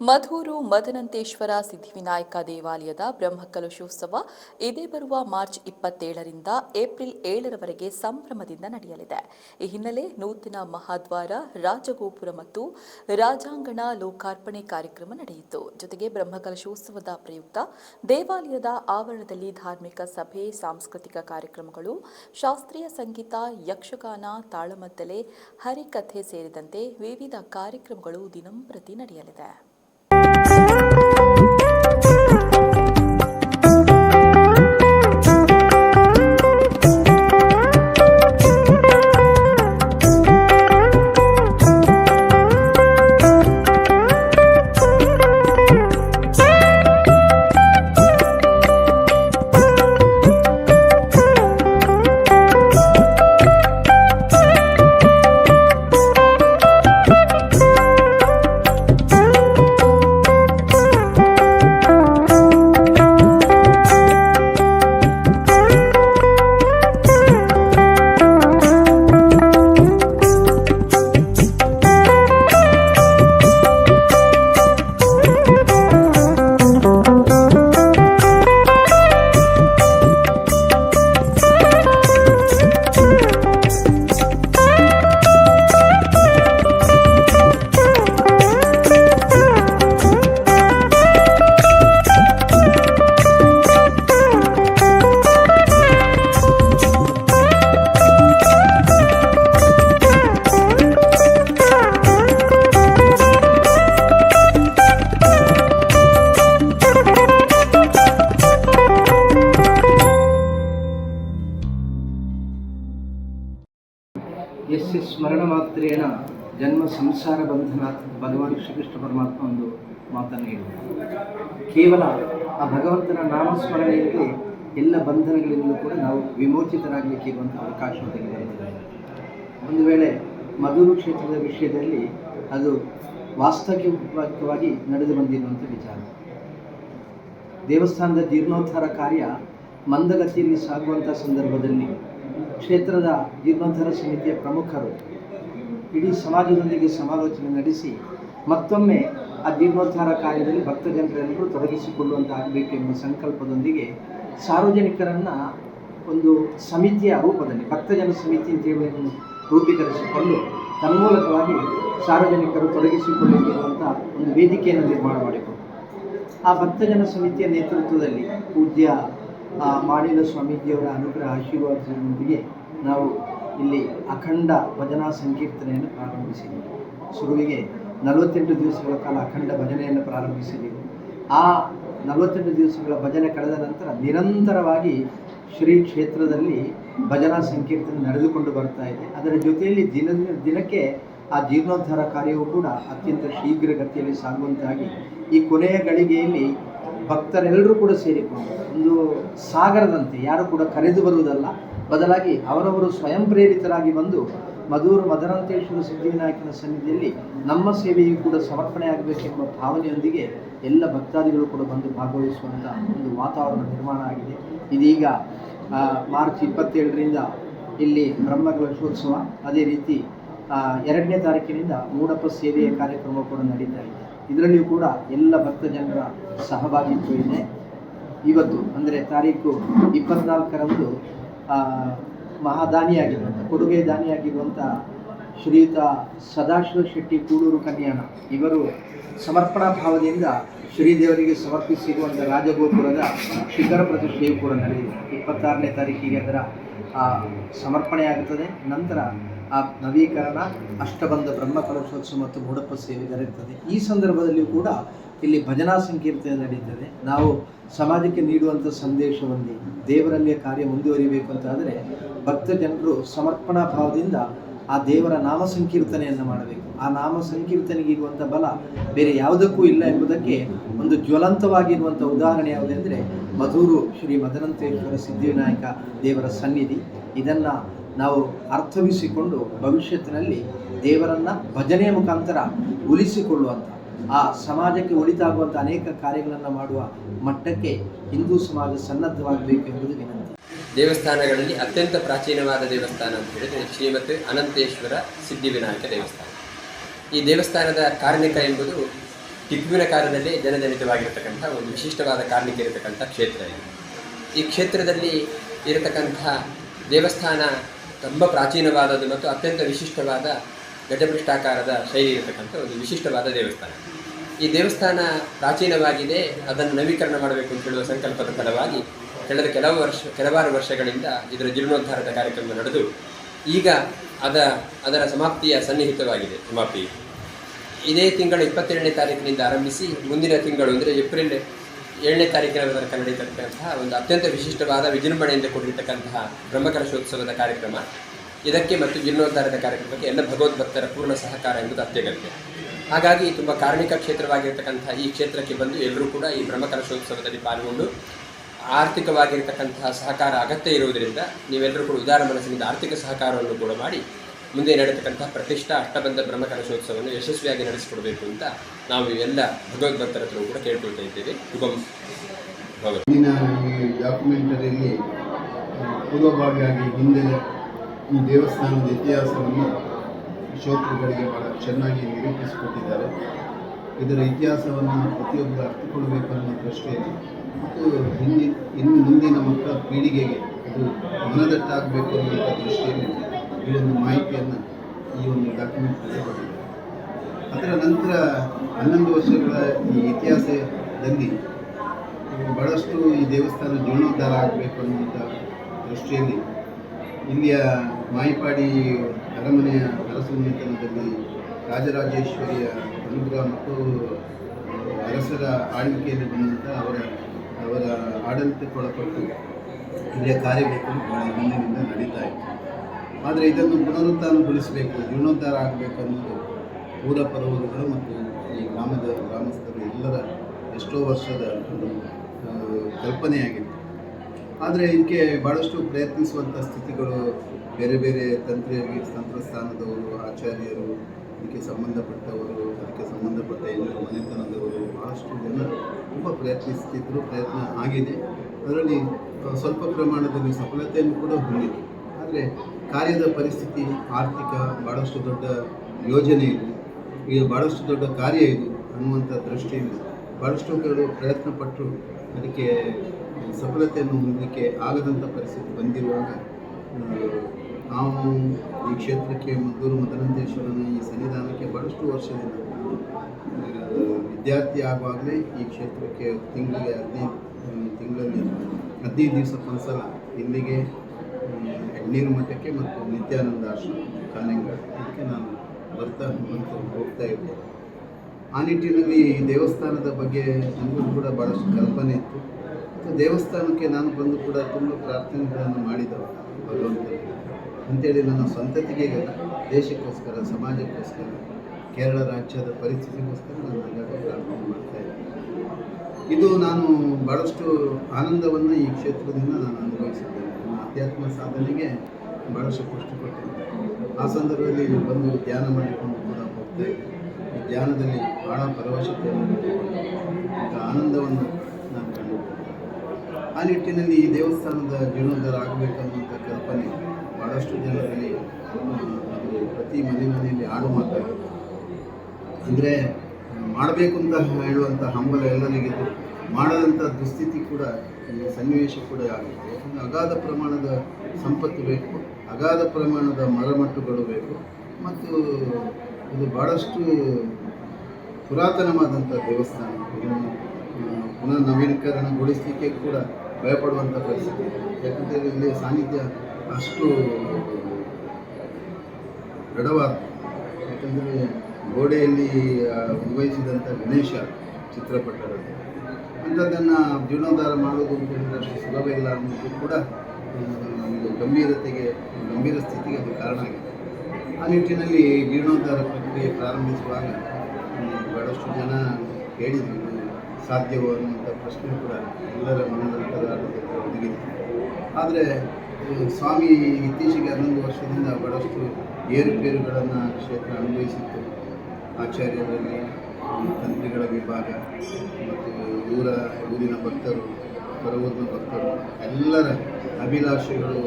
ಮಧೂರು ಮದನಂತೇಶ್ವರ ಸಿದ್ಧಿವಿನಾಯಕ ದೇವಾಲಯದ ಬ್ರಹ್ಮಕಲಶೋತ್ಸವ ಇದೇ ಬರುವ ಮಾರ್ಚ್ ಇಪ್ಪತ್ತೇಳರಿಂದ ಏಪ್ರಿಲ್ ಏಳರವರೆಗೆ ಸಂಭ್ರಮದಿಂದ ನಡೆಯಲಿದೆ. ಈ ಹಿನ್ನೆಲೆ ನೂತನ ಮಹಾದ್ವಾರ, ರಾಜಗೋಪುರ ಮತ್ತು ರಾಜಾಂಗಣ ಲೋಕಾರ್ಪಣೆ ಕಾರ್ಯಕ್ರಮ ನಡೆಯಿತು. ಜೊತೆಗೆ ಬ್ರಹ್ಮಕಲಶೋತ್ಸವದ ಪ್ರಯುಕ್ತ ದೇವಾಲಯದ ಆವರಣದಲ್ಲಿ ಧಾರ್ಮಿಕ ಸಭೆ, ಸಾಂಸ್ಕೃತಿಕ ಕಾರ್ಯಕ್ರಮಗಳು, ಶಾಸ್ತ್ರೀಯ ಸಂಗೀತ, ಯಕ್ಷಗಾನ, ತಾಳಮದ್ದಲೆ, ಹರಿಕಥೆ ಸೇರಿದಂತೆ ವಿವಿಧ ಕಾರ್ಯಕ್ರಮಗಳು ದಿನಂಪ್ರತಿ ನಡೆಯಲಿದೆ. ಯಸ್ಯ ಸ್ಮರಣ ಮಾತ್ರೇನ ಜನ್ಮ ಸಂಸಾರ ಬಂಧನ ಭಗವಾನ್ ಶ್ರೀಕೃಷ್ಣ ಪರಮಾತ್ಮ ಒಂದು ಮಾತನ್ನು ಹೇಳಿದರು. ಕೇವಲ ಆ ಭಗವಂತನ ನಾಮಸ್ಮರಣೆಯಲ್ಲಿ ಎಲ್ಲ ಬಂಧನಗಳಿಂದಲೂ ಕೂಡ ನಾವು ವಿಮೋಚಿತರಾಗಲಿಕ್ಕೆ ಇರುವಂಥ ಅವಕಾಶ ಬರುತ್ತದೆ ಒಂದು ವೇಳೆ ಮಧುರು ಕ್ಷೇತ್ರದ ವಿಷಯದಲ್ಲಿ ಅದು ವಾಸ್ತವಿಕವಾಗಿ ನಡೆದು ಬಂದಿರುವಂಥ ವಿಚಾರ. ದೇವಸ್ಥಾನದ ಜೀರ್ಣೋದ್ಧಾರ ಕಾರ್ಯ ಮಂದಗತಿಯಲ್ಲಿ ಸಾಗುವಂಥ ಸಂದರ್ಭದಲ್ಲಿ ಕ್ಷೇತ್ರದ ಜೀರ್ಣೋದ್ಧಾರ ಸಮಿತಿಯ ಪ್ರಮುಖರು ಇಡೀ ಸಮಾಜದೊಂದಿಗೆ ಸಮಾಲೋಚನೆ ನಡೆಸಿ ಮತ್ತೊಮ್ಮೆ ಆ ಜೀರ್ಣೋದ್ಧಾರ ಕಾರ್ಯದಲ್ಲಿ ಭಕ್ತಜನರೆಲ್ಲರೂ ತೊಡಗಿಸಿಕೊಳ್ಳುವಂತಾಗಬೇಕು ಎಂಬ ಸಂಕಲ್ಪದೊಂದಿಗೆ ಸಾರ್ವಜನಿಕರನ್ನು ಒಂದು ಸಮಿತಿಯ ರೂಪದಲ್ಲಿ, ಭಕ್ತಜನ ಸಮಿತಿ ಅಂತೇಳಿ ರೂಪೀಕರಿಸಿಕೊಂಡು ತನ್ಮೂಲಕವಾಗಿ ಸಾರ್ವಜನಿಕರು ತೊಡಗಿಸಿಕೊಳ್ಳಬೇಕಿರುವಂಥ ಒಂದು ವೇದಿಕೆಯನ್ನು ನಿರ್ಮಾಣ ಮಾಡಿಕೊಂಡು ಆ ಭಕ್ತಜನ ಸಮಿತಿಯ ನೇತೃತ್ವದಲ್ಲಿ ಪೂಜ್ಯ ಆ, ಮಾಡಿದ ಸ್ವಾಮೀಜಿಯವರ ಅನುಗ್ರಹ ಆಶೀರ್ವಾದದೊಂದಿಗೆ ನಾವು ಇಲ್ಲಿ ಅಖಂಡ ಭಜನಾ ಸಂಕೀರ್ತನೆಯನ್ನು ಪ್ರಾರಂಭಿಸಿದ್ದೀವಿ ಶುರುವಿಗೆ ನಲವತ್ತೆಂಟು ದಿವಸಗಳ ಕಾಲ ಅಖಂಡ ಭಜನೆಯನ್ನು ಪ್ರಾರಂಭಿಸಿದ್ದೀವಿ ಆ ನಲವತ್ತೆಂಟು ದಿವಸಗಳ ಭಜನೆ ಕಳೆದ ನಂತರ ನಿರಂತರವಾಗಿ ಶ್ರೀ ಕ್ಷೇತ್ರದಲ್ಲಿ ಭಜನಾ ಸಂಕೀರ್ತನೆ ನಡೆದುಕೊಂಡು ಬರ್ತಾ ಇದೆ. ಅದರ ಜೊತೆಯಲ್ಲಿ ದಿನ ದಿನಕ್ಕೆ ಆ ಜೀರ್ಣೋದ್ಧಾರ ಕಾರ್ಯವೂ ಕೂಡ ಅತ್ಯಂತ ಶೀಘ್ರಗತಿಯಲ್ಲಿ ಸಾಗುವಂತಾಗಿ ಈ ಕೊನೆಯ ಗಳಿಗೆಯಲ್ಲಿ ಭಕ್ತರೆಲ್ಲರೂ ಕೂಡ ಸೇರಿಕೊಂಡು ಒಂದು ಸಾಗರದಂತೆ, ಯಾರು ಕೂಡ ಕರೆದು ಬರುವುದಲ್ಲ. ಬದಲಾಗಿ ಅವರವರು ಸ್ವಯಂ ಪ್ರೇರಿತರಾಗಿ ಬಂದು ಮಧುರ ಮದರಂತೇಶ್ವರ ಸಿದ್ಧಿವಿನಾಯಕನ ಸನ್ನಿಧಿಯಲ್ಲಿ ನಮ್ಮ ಸೇವೆಯೂ ಕೂಡ ಸಮರ್ಪಣೆ ಆಗಬೇಕೆಂಬ ಭಾವನೆಯೊಂದಿಗೆ ಎಲ್ಲ ಭಕ್ತಾದಿಗಳು ಕೂಡ ಬಂದು ಭಾಗವಹಿಸುವಂಥ ಒಂದು ವಾತಾವರಣ ನಿರ್ಮಾಣ ಆಗಿದೆ. ಇದೀಗ ಮಾರ್ಚ್ ಇಪ್ಪತ್ತೇಳರಿಂದ ಇಲ್ಲಿ ಬ್ರಹ್ಮಕಲಶೋತ್ಸವ ಅದೇ ರೀತಿ ಎರಡನೇ ತಾರೀಕಿನಿಂದ ಮೂಡಪ್ಪ ಸೇವೆಯ ಕಾರ್ಯಕ್ರಮ ಕೂಡ ನಡೀತಾ ಇದೆ. ಇದರಲ್ಲಿಯೂ ಕೂಡ ಎಲ್ಲ ಭಕ್ತ ಜನರ ಸಹಭಾಗಿತ್ವ ಇದೆ. ಇವತ್ತು, ಅಂದರೆ ತಾರೀಕು ಇಪ್ಪತ್ನಾಲ್ಕರಂದು ಮಹಾದಾನಿಯಾಗಿರುವಂಥ, ಕೊಡುಗೆ ದಾನಿಯಾಗಿರುವಂಥ ಶ್ರೀಯುತ ಸದಾಶಿವ ಶೆಟ್ಟಿ ಕೂಡೂರು ಕನ್ಯಾಣ ಇವರು ಸಮರ್ಪಣಾ ಭಾವದಿಂದ ಶ್ರೀದೇವರಿಗೆ ಸಮರ್ಪಿಸಿರುವಂಥ ರಾಜಗೋಪುರದ ಶಿಖರ ಪ್ರತಿಷ್ಠೆಯು ಕೂಡ ನಡೆದಿದೆ. ಇಪ್ಪತ್ತಾರನೇ ತಾರೀಕಿಗೆ ಅದರ ಸಮರ್ಪಣೆಯಾಗುತ್ತದೆ. ನಂತರ ಆ ನವೀಕರಣ ಅಷ್ಟಬಂಧ ಬ್ರಹ್ಮ ಕಲಶೋತ್ಸವ ಮತ್ತು ಮೂಡಪ್ಪ ಸೇವೆ ನಡೆಯುತ್ತದೆ ಈ ಸಂದರ್ಭದಲ್ಲಿ ಕೂಡ ಇಲ್ಲಿ ಭಜನಾ ಸಂಕೀರ್ತನೆ ನಡೀತದೆ. ನಾವು ಸಮಾಜಕ್ಕೆ ನೀಡುವಂಥ ಸಂದೇಶವೊಂದೇ ದೇವರಲ್ಲಿಯ ಕಾರ್ಯ ಮುಂದುವರಿಬೇಕು ಅಂತಾದರೆ ಭಕ್ತ ಜನರು ಸಮರ್ಪಣಾ ಭಾವದಿಂದ ಆ ದೇವರ ನಾಮ ಸಂಕೀರ್ತನೆಯನ್ನು ಮಾಡಬೇಕು. ಆ ನಾಮ ಸಂಕೀರ್ತನೆಗೆ ಇರುವಂಥ ಬಲ ಬೇರೆ ಯಾವುದಕ್ಕೂ ಇಲ್ಲ ಎಂಬುದಕ್ಕೆ ಒಂದು ಜ್ವಲಂತವಾಗಿರುವಂಥ ಉದಾಹರಣೆ ಯಾವುದೆಂದರೆ ಮಧೂರು ಶ್ರೀ ಮದನಂತೇಶ್ವರ ಸಿದ್ಧಿವಿನಾಯಕ ದೇವರ ಸನ್ನಿಧಿ. ಇದನ್ನು ನಾವು ಅರ್ಥವಿಸಿಕೊಂಡು ಭವಿಷ್ಯತ್ತಿನಲ್ಲಿ ದೇವರನ್ನು ಭಜನೆಯ ಮುಖಾಂತರ ಉಳಿಸಿಕೊಳ್ಳುವಂಥ, ಆ ಸಮಾಜಕ್ಕೆ ಒಳಿತಾಗುವಂಥ ಅನೇಕ ಕಾರ್ಯಗಳನ್ನು ಮಾಡುವ ಮಟ್ಟಕ್ಕೆ ಹಿಂದೂ ಸಮಾಜ ಸನ್ನದ್ಧವಾಗಬೇಕು ಎಂಬುದು ವಿನಂತಿ. ದೇವಸ್ಥಾನಗಳಲ್ಲಿ ಅತ್ಯಂತ ಪ್ರಾಚೀನವಾದ ದೇವಸ್ಥಾನ ಅಂತ ಹೇಳಿದರೆ ಶ್ರೀಮತಿ ಅನಂತೇಶ್ವರ ಸಿದ್ಧಿವಿನಾಯಕ ದೇವಸ್ಥಾನ. ಈ ದೇವಸ್ಥಾನದ ಕಾರ್ಮಿಕ ಎಂಬುದು ಟಿಪ್ಪುವಿನ ಕಾಲದಲ್ಲಿ ಜನಜನಿತವಾಗಿರತಕ್ಕಂಥ ಒಂದು ವಿಶಿಷ್ಟವಾದ ಕಾರ್ಮಿಕ ಇರತಕ್ಕಂಥ ಕ್ಷೇತ್ರ ಇದು. ಈ ಕ್ಷೇತ್ರದಲ್ಲಿ ಇರತಕ್ಕಂಥ ದೇವಸ್ಥಾನ ತುಂಬ ಪ್ರಾಚೀನವಾದದ್ದು ಮತ್ತು ಅತ್ಯಂತ ವಿಶಿಷ್ಟವಾದ ಗಜಪೃಷ್ಠಾಕಾರದ ಶೈಲಿ ಇರತಕ್ಕಂಥ ಒಂದು ವಿಶಿಷ್ಟವಾದ ದೇವಸ್ಥಾನ. ಈ ದೇವಸ್ಥಾನ ಪ್ರಾಚೀನವಾಗಿದೆ, ಅದನ್ನು ನವೀಕರಣ ಮಾಡಬೇಕು ಅಂತ ಹೇಳುವ ಸಂಕಲ್ಪದ ಫಲವಾಗಿ ಕಳೆದ ಕೆಲವು ವರ್ಷ, ಕೆಲವಾರು ವರ್ಷಗಳಿಂದ ಇದರ ಜೀರ್ಣೋದ್ಧಾರದ ಕಾರ್ಯಕ್ರಮ ನಡೆದು ಈಗ ಅದ, ಅದರ ಸಮಾಪ್ತಿಯ ಸನ್ನಿಹಿತವಾಗಿದೆ ಸಮಾಪ್ತಿ. ಇದೇ ತಿಂಗಳ ಇಪ್ಪತ್ತೆರಡನೇ ತಾರೀಕಿನಿಂದ ಆರಂಭಿಸಿ ಮುಂದಿನ ತಿಂಗಳು ಅಂದರೆ ಏಪ್ರಿಲ್ ಏಳನೇ ತಾರೀಕಿನ ತನಕ ನಡೀತಕ್ಕಂತಹ ಒಂದು ಅತ್ಯಂತ ವಿಶಿಷ್ಟವಾದ ವಿಜೃಂಭಣೆಯಿಂದ ಕೂಡಿರ್ತಕ್ಕಂತಹ ಬ್ರಹ್ಮಕಲಶೋತ್ಸವದ ಕಾರ್ಯಕ್ರಮ. ಇದಕ್ಕೆ ಮತ್ತು ಜೀರ್ಣೋದ್ಧಾರದ ಕಾರ್ಯಕ್ರಮಕ್ಕೆ ಎಲ್ಲ ಭಗವದ್ಭಕ್ತರ ಪೂರ್ಣ ಸಹಕಾರ ಎಂಬುದು ಅತ್ಯಗತ್ಯ. ಹಾಗಾಗಿ ತುಂಬ ಕಾರ್ಮಿಕ ಕ್ಷೇತ್ರವಾಗಿರ್ತಕ್ಕಂಥ ಈ ಕ್ಷೇತ್ರಕ್ಕೆ ಬಂದು ಎಲ್ಲರೂ ಕೂಡ ಈ ಬ್ರಹ್ಮಕಲಶೋತ್ಸವದಲ್ಲಿ ಪಾಲ್ಗೊಂಡು ಆರ್ಥಿಕವಾಗಿರ್ತಕ್ಕಂತಹ ಸಹಕಾರ ಅಗತ್ಯ ಇರುವುದರಿಂದ ನೀವೆಲ್ಲರೂ ಕೂಡ ಉದಾರ ಮನಸ್ಸಿನಿಂದ ಆರ್ಥಿಕ ಸಹಕಾರವನ್ನು ಕೂಡ ಮಾಡಿ ಮುಂದೆ ನಡೆತಕ್ಕಂಥ ಪ್ರತಿಷ್ಠಾ ಅಷ್ಟಬಂಧ ಬ್ರಹ್ಮಕಲಶೋತ್ಸವವನ್ನು ಯಶಸ್ವಿಯಾಗಿ ನಡೆಸಿಕೊಡಬೇಕು ಅಂತ ನಾವು ಎಲ್ಲ ಭಗವದ್ಭಕ್ತರ ಹತ್ರ ಕೂಡ ಕೇಳ್ಕೊಳ್ತಾ ಇದ್ದೇವೆ. ಶುಭಂ. ಡಾಕ್ಯುಮೆಂಟರಿಯಲ್ಲಿ ಪೂರ್ವಭಾವಿಯಾಗಿ ಹಿಂದೆ ಈ ದೇವಸ್ಥಾನದ ಇತಿಹಾಸವನ್ನು ಶ್ರೋತೃಗಳಿಗೆ ಬಹಳ ಚೆನ್ನಾಗಿ ನಿರೂಪಿಸಿಕೊಟ್ಟಿದ್ದಾರೆ. ಇದರ ಇತಿಹಾಸವನ್ನು ಪ್ರತಿಯೊಬ್ಬರು ಅರ್ಥಕೊಳ್ಬೇಕು ಅನ್ನೋ ದೃಷ್ಟಿಯಲ್ಲಿ ಮತ್ತು ಹಿಂದಿ ಇನ್ನು ಮುಂದಿನ ಮಕ್ಕಳ ಪೀಳಿಗೆಗೆ ಇದು ಮನದಟ್ಟಾಗಬೇಕು ಅನ್ನುವಂಥ ದೃಷ್ಟಿಯಲ್ಲಿ ಈ ಒಂದು ಮಾಹಿತಿಯನ್ನು ಈ ಒಂದು ಡಾಕ್ಯುಮೆಂಟಲ್ಲಿ ಕೊಟ್ಟಿದ್ದಾರೆ. ಅದರ ನಂತರ ಹನ್ನೊಂದು ವರ್ಷಗಳ ಈ ಇತಿಹಾಸದಲ್ಲಿ ಬಹಳಷ್ಟು ಈ ದೇವಸ್ಥಾನ ಜೀರ್ಣೋದ್ಧಾರ ಆಗಬೇಕು ಅನ್ನುವಂಥ ದೃಷ್ಟಿಯಲ್ಲಿ ಇಲ್ಲಿಯ ಮಾಯಿಪಾಡಿ ಅರಮನೆಯ ಅರಸಮನೆತನದಲ್ಲಿ ರಾಜರಾಜೇಶ್ವರಿಯ ಅನುಗ್ರಹ ಮತ್ತು ಅರಸರ ಆಳ್ವಿಕೆಯಲ್ಲಿ ಬಂದಂಥ ಅವರ ಅವರ ಆಡಳಿತಕ್ಕೊಳಪಟ್ಟು ಇಲ್ಲಿಯ ಕಾರ್ಯಕ್ರಮ ಬಹಳ ಹಿಂದಿನಿಂದ ನಡೀತಾ ಇತ್ತು. ಆದರೆ ಇದನ್ನು ಪುನರುತ್ಥಾನಗೊಳಿಸಬೇಕು ಜೀರ್ಣೋದ್ಧಾರ ಆಗಬೇಕು ಅನ್ನೋದು ಊರ ಪರವರುಗಳು ಮತ್ತು ಈ ಗ್ರಾಮದ ಗ್ರಾಮಸ್ಥರು ಎಲ್ಲರ ಎಷ್ಟೋ ವರ್ಷದ ಒಂದು ಕಲ್ಪನೆಯಾಗಿತ್ತು. ಆದರೆ ಇದಕ್ಕೆ ಭಾಳಷ್ಟು ಪ್ರಯತ್ನಿಸುವಂಥ ಸ್ಥಿತಿಗಳು ಬೇರೆ ಬೇರೆ ತಂತ್ರ ತಂತ್ರಸ್ಥಾನದವರು, ಆಚಾರ್ಯರು, ಇದಕ್ಕೆ ಸಂಬಂಧಪಟ್ಟವರು, ಅದಕ್ಕೆ ಸಂಬಂಧಪಟ್ಟ ಎಲ್ಲರೂ ಮನೆತನದವರು ಭಾಳಷ್ಟು ಜನ ತುಂಬ ಪ್ರಯತ್ನಿಸ್ತಿದ್ರು, ಪ್ರಯತ್ನ ಆಗಿದೆ. ಅದರಲ್ಲಿ ಸ್ವಲ್ಪ ಪ್ರಮಾಣದಲ್ಲಿ ಸಫಲತೆಯನ್ನು ಕೂಡ ಹೊಂದಿದೆ. ಆದರೆ ಕಾರ್ಯದ ಪರಿಸ್ಥಿತಿ, ಆರ್ಥಿಕ ಭಾಳಷ್ಟು ದೊಡ್ಡ ಯೋಜನೆ ಇದು. ಇದು ಭಾಳಷ್ಟು ದೊಡ್ಡ ಕಾರ್ಯ ಇದು ಅನ್ನುವಂಥ ದೃಷ್ಟಿಯಿಂದ ಭಾಳಷ್ಟು ಪ್ರಯತ್ನ ಪಟ್ಟು ಅದಕ್ಕೆ ಸಫಲತೆಯನ್ನು ಹೊಂದಲಿಕ್ಕೆ ಆಗದಂಥ ಪರಿಸ್ಥಿತಿ ಬಂದಿರುವಾಗ ನಾವು ಈ ಕ್ಷೇತ್ರಕ್ಕೆ ಮದ್ದೂರು ಮದನಂತೇಶ್ವರನ ಈ ಸನ್ನಿಧಾನಕ್ಕೆ ಭಾಳಷ್ಟು ವರ್ಷದಿಂದ ವಿದ್ಯಾರ್ಥಿ ಆಗುವಾಗಲೇ ಈ ಕ್ಷೇತ್ರಕ್ಕೆ ತಿಂಗಳಿಗೆ ಹದಿನೈದು ತಿಂಗಳಲ್ಲಿ ಹದಿನೈದು ದಿವಸಕ್ಕೊಂದ್ಸಲ ಇಲ್ಲಿಗೆ ಎಣ್ಣೀರು ಮಠಕ್ಕೆ ಮತ್ತು ನಿತ್ಯಾನಂದ ಆಶ್ರಮ, ಕಾನೆಂಗಾಡ್. ಇದಕ್ಕೆ ನಾನು ಬರ್ತಾ ಬಂತು ಹೋಗ್ತಾ ಇದ್ದೆ. ಆ ನಿಟ್ಟಿನಲ್ಲಿ ಈ ದೇವಸ್ಥಾನದ ಬಗ್ಗೆ ನನಗೂ ಕೂಡ ಭಾಳಷ್ಟು ಕಲ್ಪನೆ ಇತ್ತು. ಮತ್ತು ದೇವಸ್ಥಾನಕ್ಕೆ ನಾನು ಬಂದು ಕೂಡ ತುಂಬ ಪ್ರಾರ್ಥನೆಗಳನ್ನು ಮಾಡಿದವು ಭಗವಂತನಿಗೆ ಅಂತೇಳಿ ನನ್ನ ಸ್ವಂತತಿಗೆ ದೇಶಕ್ಕೋಸ್ಕರ, ಸಮಾಜಕ್ಕೋಸ್ಕರ, ಕೇರಳ ರಾಜ್ಯದ ಪರಿಸ್ಥಿತಿಗೋಸ್ಕರ ನಾನು ಆಗಾಗ ಪ್ರಾರ್ಥನೆ ಮಾಡ್ತಾ ಇದ್ದೆ. ಇದು ನಾನು ಭಾಳಷ್ಟು ಆನಂದವನ್ನು ಈ ಕ್ಷೇತ್ರದಿಂದ ನಾನು ಅನುಭವಿಸಿದ್ದೇನೆ. ನನ್ನ ಆಧ್ಯಾತ್ಮ ಸಾಧನೆಗೆ ಭಾಳಷ್ಟು ಕಷ್ಟ ಕೊಟ್ಟಿದ್ದೆ ಆ ಸಂದರ್ಭದಲ್ಲಿ ಬಂದು ಧ್ಯಾನ ಮಾಡಿಕೊಂಡು ಕೂಡ ಹೋಗ್ತಾ ಈ ಧ್ಯಾನದಲ್ಲಿ ಭಾಳ ಪರವಶತೆಯನ್ನು ಆನಂದವನ್ನು ನಾನು ಕಂಡುಕೊಂಡೆ ಆ ನಿಟ್ಟಿನಲ್ಲಿ ಈ ದೇವಸ್ಥಾನದ ಜೀರ್ಣೋದ್ಧಾರ ಆಗಬೇಕನ್ನುವಂಥ ಕಲ್ಪನೆ ಭಾಳಷ್ಟು ಜನರಲ್ಲಿ ಪ್ರತಿ ಮನೆ ಮನೆಯಲ್ಲಿ ಆಡು ಮಾತಾಡಬೇಕು ಅಂದರೆ ಮಾಡಬೇಕು ಅಂತ ಹೇಳುವಂಥ ಹಂಬಲ ಎಲ್ಲರಿಗಿದ್ದು ಮಾಡದಂಥ ದುಸ್ಥಿತಿ ಕೂಡ ಸನ್ನಿವೇಶ ಕೂಡ ಆಗಿದೆ. ಯಾಕಂದರೆ ಅಗಾಧ ಪ್ರಮಾಣದ ಸಂಪತ್ತು ಬೇಕು, ಅಗಾಧ ಪ್ರಮಾಣದ ಮರಮಟ್ಟುಗಳು ಬೇಕು, ಮತ್ತು ಇದು ಭಾಳಷ್ಟು ಪುರಾತನವಾದಂಥ ದೇವಸ್ಥಾನ. ಇದನ್ನು ಪುನಃ ನವೀಕರಣಗೊಳಿಸಲಿಕ್ಕೆ ಕೂಡ ಭಯಪಡುವಂಥ ಪರಿಸ್ಥಿತಿ. ಯಾಕಂದರೆ ಇಲ್ಲಿ ಸಾನ್ನಿಧ್ಯ ಅಷ್ಟು ದೃಢವಾದ. ಯಾಕಂದರೆ ಗೋಡೆಯಲ್ಲಿ ನಿರ್ವಹಿಸಿದಂಥ ಗಣೇಶ ಚಿತ್ರಪಟ್ಟದ್ದು ಅಂಥದ್ದನ್ನು ಜೀರ್ಣೋದ್ಧಾರ ಮಾಡೋದು ಅಂತ ಹೇಳಿದ್ರೆ ಅಷ್ಟು ಸುಲಭ ಇಲ್ಲ ಅನ್ನೋದು ಕೂಡ ಒಂದು ಗಂಭೀರತೆಗೆ, ಗಂಭೀರ ಸ್ಥಿತಿಗೆ ಅದು ಕಾರಣ ಆಗಿದೆ. ಆ ನಿಟ್ಟಿನಲ್ಲಿ ಜೀರ್ಣೋದ್ಧಾರ ಪ್ರಕ್ರಿಯೆ ಪ್ರಾರಂಭಿಸುವಾಗ ಬಹಳಷ್ಟು ಜನ ಹೇಳಿದರು ಸಾಧ್ಯವೋ ಅನ್ನುವಂಥ ಪ್ರಶ್ನೆ ಕೂಡ ಎಲ್ಲರ ಮನದಲ್ಲಿ ಒದಗಿದೆ. ಆದರೆ ಸ್ವಾಮಿ ಇತ್ತೀಚೆಗೆ ಹನ್ನೊಂದು ವರ್ಷದಿಂದ ಬಹಳಷ್ಟು ಏರುಪೇರುಗಳನ್ನು ಕ್ಷೇತ್ರ ಅನುಭವಿಸಿತ್ತು. ಆಚಾರ್ಯರಲ್ಲಿ ತಂತ್ರಿಗಳ ವಿಭಾಗ ಮತ್ತು ಊರ ಊರಿನ ಭಕ್ತರು ಬರುವುದು ಭಕ್ತರು ಎಲ್ಲರ ಅಭಿಲಾಷೆಗಳು